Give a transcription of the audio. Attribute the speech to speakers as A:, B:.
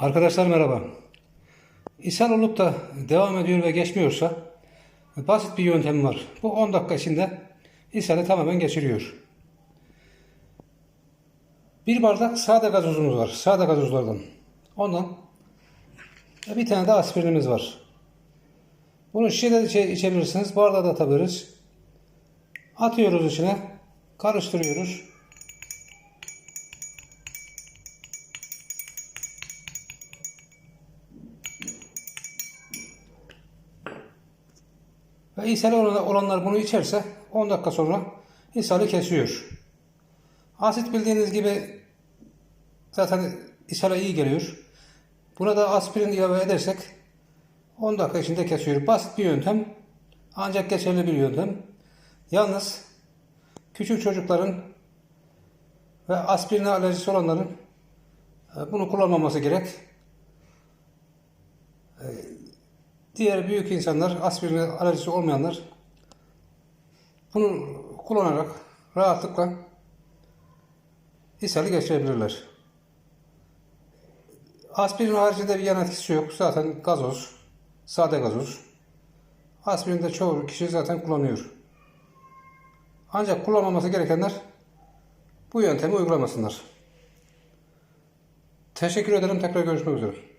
A: Arkadaşlar merhaba. İshal olup da devam ediyor ve geçmiyorsa basit bir yöntem var. Bu 10 dakika içinde ishali tamamen geçiriyor. Bir bardak sade gazozumuz var. Sade gazozlardan. Ondan bir tane de aspirinimiz var. Bunu şişede de içe- içebilirsiniz. Bardağa da atabiliriz. Atıyoruz içine. Karıştırıyoruz. Ve ishali olan- olanlar bunu içerse 10 dakika sonra ishali kesiyor. Asit bildiğiniz gibi zaten ishale iyi geliyor. Buna da aspirin ilave edersek 10 dakika içinde kesiyor. Basit bir yöntem. Ancak geçerli bir yöntem. Yalnız küçük çocukların ve aspirine alerjisi olanların e, bunu kullanmaması gerek. Diğer büyük insanlar, aspirine alerjisi olmayanlar bunu kullanarak rahatlıkla ishali geçirebilirler. Aspirin haricinde bir yan etkisi yok. Zaten gazoz, sade gazoz. Aspirin de çoğu kişi zaten kullanıyor. Ancak kullanmaması gerekenler bu yöntemi uygulamasınlar. Teşekkür ederim. Tekrar görüşmek üzere.